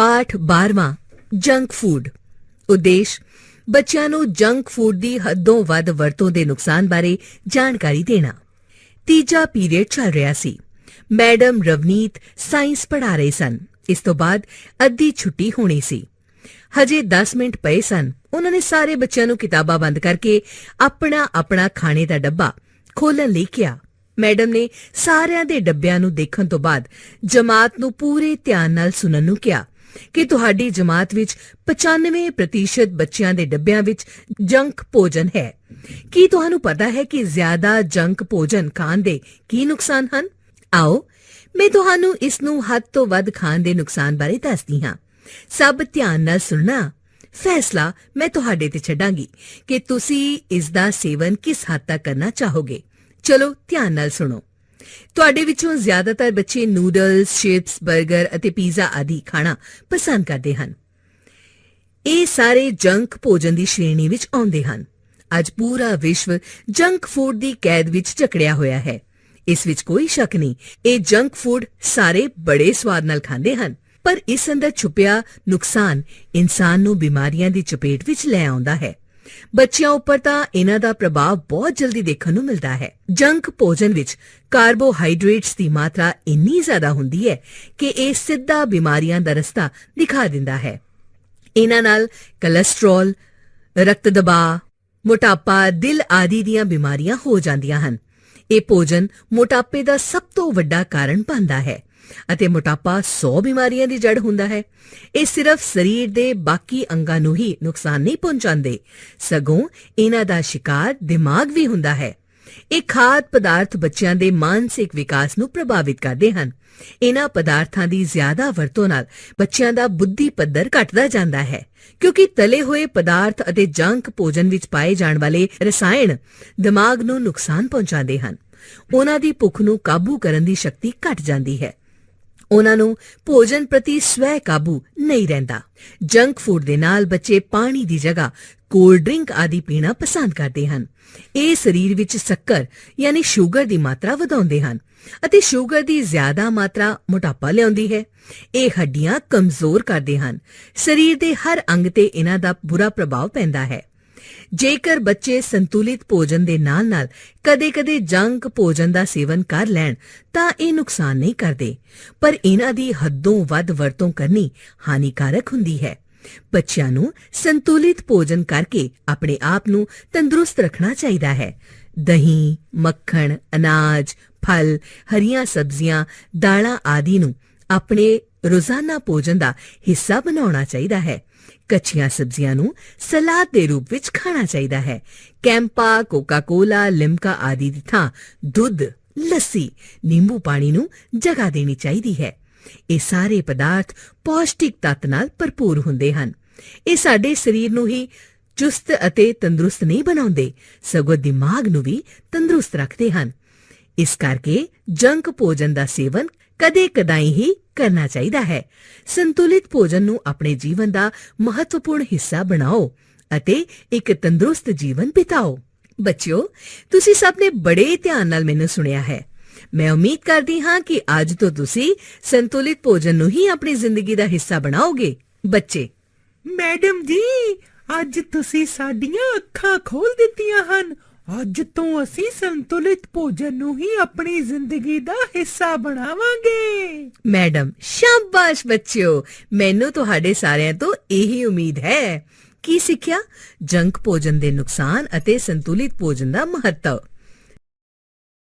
ਪਾਠ 12ਵਾਂ junk food ਉਦੇਸ਼, ਬੱਚਿਆਂ ਨੂੰ ਜੰਕ ਫੂਡ ਦੀ ਹੱਦੋਂ ਵੱਧ ਵਰਤੋਂ ਦੇ ਨੁਕਸਾਨ ਬਾਰੇ ਜਾਣਕਾਰੀ ਦੇਣਾ। ਤੀਜਾ ਪੀਰੀਅਡ ਚੱਲ ਰਿਹਾ ਸੀ। ਮੈਡਮ ਰਵਨੀਤ ਸਾਇੰਸ ਪੜ੍ਹਾ ਰਹੇ ਸਨ। ਇਸ ਤੋਂ ਬਾਅਦ ਅੱਧੀ ਛੁੱਟੀ ਹੋਣੀ ਸੀ। ਹਜੇ 10 ਮਿੰਟ ਪਏ ਸਨ। ਉਹਨਾਂ ਨੇ ਸਾਰੇ ਬੱਚਿਆਂ ਨੂੰ ਕਿਤਾਬਾਂ ਬੰਦ ਕਰਕੇ ਆਪਣਾ ਆਪਣਾ ਖਾਣੇ ਦਾ ਡੱਬਾ ਖੋਲਣ ਲਈ ਕਿਹਾ। ਮੈਡਮ ਨੇ ਸਾਰਿਆਂ ਦੇ ਡੱਬਿਆਂ ਨੂੰ ਦੇਖਣ ਤੋਂ ਬਾਅਦ ਜਮਾਤ ਨੂੰ ਪੂਰੇ ਧਿਆਨ ਨਾਲ ਸੁਣਨ ਨੂੰ ਕਿਹਾ। ਕਿ ਤੁਹਾਡੀ ਜਮਾਤ ਵਿੱਚ 95% ਬੱਚਿਆਂ ਦੇ ਡੱਬਿਆਂ ਵਿੱਚ ਜੰਕ ਭੋਜਨ ਹੈ। ਕੀ ਤੁਹਾਨੂੰ ਪਤਾ ਹੈ ਕਿ ਜ਼ਿਆਦਾ ਜੰਕ ਭੋਜਨ ਖਾਣ ਦੇ ਕੀ ਨੁਕਸਾਨ ਹਨ? ਆਓ, ਮੈਂ ਤੁਹਾਨੂੰ ਇਸ ਨੂੰ ਹੱਦ ਤੋਂ ਵੱਧ ਖਾਣ ਦੇ ਨੁਕਸਾਨ ਬਾਰੇ ਦੱਸਦੀ ਹਾਂ। ਸਭ ਧਿਆਨ ਨਾਲ ਸੁਣਨਾ। ਫੈਸਲਾ ਮੈਂ ਤੁਹਾਡੇ ਤੇ ਛੱਡਾਂਗੀ ਕਿ ਤੁਸੀਂ ਇਸ ਦਾ ਸੇਵਨ ਕਿਸ ਹੱਦ ਤੱਕ ਕਰਨਾ ਚਾਹੋਗੇ। ਚਲੋ, ਧਿਆਨ ਨਾਲ ਸੁਣੋ। ਤੁਹਾਡੇ ਵਿੱਚੋਂ ਜ਼ਿਆਦਾਤਰ ਬੱਚੇ ਨੂਡਲਸ, ਚਿਪਸ 버ਗਰ ਅਤੇ ਪੀਜ਼ਾ ਆਦਿ ਖਾਣਾ ਪਸੰਦ ਕਰਦੇ ਹਨ। ਇਹ ਸਾਰੇ ਜੰਕ ਭੋਜਨ ਦੀ ਸ਼੍ਰੇਣੀ ਵਿੱਚ ਆਉਂਦੇ ਹਨ। ਅੱਜ ਪੂਰਾ ਵਿਸ਼ਵ ਜੰਕ ਫੂਡ ਦੀ ਕੈਦ ਵਿੱਚ ਜਕੜਿਆ ਹੋਇਆ ਹੈ। ਇਸ ਵਿੱਚ ਕੋਈ ਸ਼ੱਕ ਨਹੀਂ, ਇਹ ਜੰਕ ਫੂਡ ਸਾਰੇ ਬੜੇ ਸਵਾਦ ਨਾਲ ਖਾਂਦੇ ਹਨ। ਪਰ ਇਸ ਅੰਦਰ ਛੁਪਿਆ ਨੁਕਸਾਨ ਇਨਸਾਨ ਨੂੰ ਬਿਮਾਰੀਆਂ ਦੀ ਚਪੇਟ ਵਿੱਚ ਲੈ ਆਉਂਦਾ ਹੈ। ਬੱਚਿਆਂ ਉੱਪਰ ਤਾਂ ਇਹਨਾਂ ਦਾ ਪ੍ਰਭਾਵ ਬਹੁਤ ਜਲਦੀ ਦੇਖਣ ਨੂੰ ਮਿਲਦਾ ਹੈ। ਜੰਕ ਭੋਜਨ ਵਿੱਚ ਕਾਰਬੋਹਾਈਡਰੇਟਸ ਦੀ ਮਾਤਰਾ ਇੰਨੀ ਜ਼ਿਆਦਾ ਹੁੰਦੀ ਹੈ ਕਿ ਇਹ ਸਿੱਧਾ ਬਿਮਾਰੀਆਂ ਦਾ ਰਸਤਾ ਦਿਖਾ ਦਿੰਦਾ ਹੈ। ਇਹਨਾਂ ਨਾਲ ਕੋਲੇਸਟ੍ਰੋਲ ਰਕਤ ਦਬਾਅ, ਮੋਟਾਪਾ, ਦਿਲ ਆਦਿ ਦੀਆਂ ਬਿਮਾਰੀਆਂ ਹੋ ਜਾਂਦੀਆਂ ਹਨ। ਇਹ ਭੋਜਨ ਮੋਟਾਪੇ ਦਾ ਸਭ ਤੋਂ ਵੱਡਾ ਕਾਰਨ ਬਣਦਾ ਹੈ। ਅਤੇ ਮੋਟਾਪਾ 100 ਬਿਮਾਰੀਆਂ ਦੀ ਜੜ ਹੁੰਦਾ ਹੈ। ਇਹ ਸਿਰਫ ਸਰੀਰ ਦੇ ਬਾਕੀ ਅੰਗਾਂ ਨੂੰ ਹੀ ਨੁਕਸਾਨ ਨਹੀਂ ਪਹੁੰਚਾਉਂਦੇ, ਸਗੋਂ ਇਹਨਾਂ ਦਾ ਸ਼ਿਕਾਰ ਦਿਮਾਗ ਵੀ ਹੁੰਦਾ ਹੈ। ਇਹ ਖਾਦ ਪਦਾਰਥ ਬੱਚਿਆਂ ਦੇ ਮਾਨਸਿਕ ਵਿਕਾਸ ਨੂੰ ਪ੍ਰਭਾਵਿਤ ਕਰਦੇ ਹਨ। ਇਹਨਾਂ ਪਦਾਰਥਾਂ ਦੀ ਜ਼ਿਆਦਾ ਵਰਤੋਂ ਨਾਲ ਬੱਚਿਆਂ ਦਾ ਬੁੱਧੀ ਪੱਧਰ ਘਟਦਾ ਜਾਂਦਾ ਹੈ, ਕਿਉਂਕਿ ਤਲੇ ਹੋਏ ਪਦਾਰਥ ਅਤੇ ਜੰਕ ਭੋਜਨ ਵਿੱਚ ਪਾਏ ਜਾਣ ਵਾਲੇ ਰਸਾਇਣ ਦਿਮਾਗ ਨੂੰ ਨੁਕਸਾਨ ਪਹੁੰਚਾਉਂਦੇ ਹਨ। ਉਹਨਾਂ ਦੀ ਭੁੱਖ ਨੂੰ ਕਾਬੂ ਕਰਨ ਦੀ ਸ਼ਕਤੀ ਘਟ ਜਾਂਦੀ ਹੈ। ਉਹਨਾਂ ਨੂੰ ਭੋਜਨ ਪ੍ਰਤੀ ਸਵੈ ਕਾਬੂ ਨਹੀਂ ਰਹਿੰਦਾ। ਜੰਕ ਫੂਡ ਦੇ ਨਾਲ ਬੱਚੇ ਪਾਣੀ ਦੀ ਜਗ੍ਹਾ ਕੋਲਡ ਡਰਿੰਕ ਆਦਿ ਪੀਣਾ ਪਸੰਦ ਕਰਦੇ ਹਨ। ਇਹ ਸਰੀਰ ਵਿੱਚ ਸ਼ੱਕਰ ਯਾਨੀ ਸ਼ੂਗਰ ਦੀ ਮਾਤਰਾ ਵਧਾਉਂਦੇ ਹਨ ਅਤੇ ਸ਼ੂਗਰ ਦੀ ਜ਼ਿਆਦਾ ਮਾਤਰਾ ਮੋਟਾਪਾ ਲਿਆਉਂਦੀ ਹੈ। ਇਹ ਹੱਡੀਆਂ ਕਮਜ਼ੋਰ ਕਰਦੇ ਹਨ। ਸਰੀਰ ਦੇ ਹਰ ਅੰਗ ਤੇ ਇਹਨਾਂ ਦਾ ਬੁਰਾ ਪ੍ਰਭਾਵ ਪੈਂਦਾ ਹੈ। ਜੇਕਰ ਬੱਚੇ ਸੰਤੁਲਿਤ ਭੋਜਨ ਦੇ ਨਾਲ-ਨਾਲ, ਕਦੇ-ਕਦੇ ਜੰਕ ਭੋਜਨ ਦਾ ਸੇਵਨ ਕਰ ਲੈਣ, ਤਾਂ ਇਹ ਨੁਕਸਾਨ ਨਹੀਂ ਕਰਦੇ। ਪਰ ਇਹਨਾਂ ਦੀ ਹੱਦੋਂ ਵੱਧ ਵਰਤੋਂ ਕਰਨੀ ਹਾਨੀਕਾਰਕ ਹੁੰਦੀ ਹੈ। ਬੱਚਿਆਂ ਨੂੰ ਸੰਤੁਲਿਤ ਭੋਜਨ ਕਰਕੇ ਆਪਣੇ ਆਪ ਨੂੰ ਤੰਦਰੁਸਤ ਰੱਖਣਾ ਚਾਹੀਦਾ ਹੈ। ਦਹੀਂ, ਮੱਖਣ, ਅਨਾਜ, ਫਲ, ਹਰੀਆਂ ਸਬਜ਼ੀਆਂ, ਦਾਲਾਂ ਆਦਿ ਨੂੰ ਆਪਣੇ ਰੋਜ਼ਾਨਾ ਭੋਜਨ ਦਾ ਹਿੱਸਾ ਬਣਾਉਣਾ ਚਾਹੀਦਾ ਹੈ। ਕੱਚੀਆਂ ਸਬਜ਼ੀਆਂ ਨੂੰ ਸਲਾਦ ਦੇ ਰੂਪ ਵਿੱਚ ਖਾਣਾ ਚਾਹੀਦਾ ਹੈ। ਕੈਂਪਾ, ਕੋਕਾ-ਕੋਲਾ, ਲਿਮਕਾ ਆਦਿ ਦੀ ਥਾਂ ਦੁੱਧ, ਲੱਸੀ, ਨਿੰਬੂ ਪਾਣੀ ਨੂੰ ਜਗ੍ਹਾ ਦੇਣੀ ਚਾਹੀਦੀ ਹੈ। ਇਹ ਸਾਰੇ ਪਦਾਰਥ ਪੌਸ਼ਟਿਕ ਤੱਤ ਨਾਲ ਭਰਪੂਰ ਹੁੰਦੇ ਹਨ। ਇਹ ਸਾਡੇ ਸਰੀਰ ਨੂੰ ਹੀ ਚੁਸਤ ਅਤੇ ਤੰਦਰੁਸਤ ਨਹੀਂ ਬਣਾਉਂਦੇ, ਸਗੋਂ ਦਿਮਾਗ ਨੂੰ ਵੀ ਤੰਦਰੁਸਤ ਰੱਖਦੇ ਹਨ। ਇਸ ਕਰਕੇ ਜੰਕ ਭੋਜਨ ਦਾ ਸੇਵਨ ਕਦੇ-ਕਦਾਈ ਹੀ ਕਰਨਾ ਚਾਹੀਦਾ ਹੈ। ਸੰਤੁਲਿਤ ਭੋਜਨ ਨੂੰ ਆਪਣੇ ਜੀਵਨ ਦਾ ਮਹੱਤਵਪੂਰਨ ਹਿੱਸਾ ਬਣਾਓ ਅਤੇ ਇੱਕ ਤੰਦਰੁਸਤ ਜੀਵਨ ਬਿਤਾਓ। ਬੱਚਿਓ, ਤੁਸੀਂ ਸਭ ਨੇ ਬੜੇ ਧਿਆਨ ਨਾਲ ਮੈਨੂੰ ਸੁਣਿਆ ਹੈ। ਮੈਂ ਉਮੀਦ ਕਰਦੀ ਹਾਂ ਕਿ ਅੱਜ ਤੋਂ ਤੁਸੀਂ ਸੰਤੁਲਿਤ ਭੋਜਨ ਨੂੰ ਹੀ ਆਪਣੀ ਜ਼ਿੰਦਗੀ ਦਾ ਹਿੱਸਾ ਬਣਾਓਗੇ। ਬੱਚੇ, ਮੈਡਮ ਜੀ, ਅੱਜ ਤੁਸੀਂ ਸਾਡੀਆਂ ਅੱਖਾਂ ਖੋਲ ਦਿੱਤੀਆਂ ਹਨ। ਅੱਜ ਤੋਂ ਅਸੀਂ ਸੰਤੁਲਿਤ ਭੋਜਨ ਨੂੰ ਹੀ ਆਪਣੀ ਜ਼ਿੰਦਗੀ ਦਾ ਹਿੱਸਾ ਬਣਾਵਾਂਗੇ। ਮੈਡਮ, ਸ਼ਾਬਾਸ਼ ਬੱਚਿਓ। ਮੈਨੂੰ ਤੁਹਾਡੇ ਸਾਰਿਆਂ ਤੋਂ ਇਹੀ ਉਮੀਦ ਹੈ ਕੀ ਸਿੱਖਿਆ ਜੰਕ ਭੋਜਨ ਦੇ ਨੁਕਸਾਨ ਅਤੇ ਸੰਤੁਲਿਤ ਭੋਜਨ ਦਾ ਮਹੱਤਵ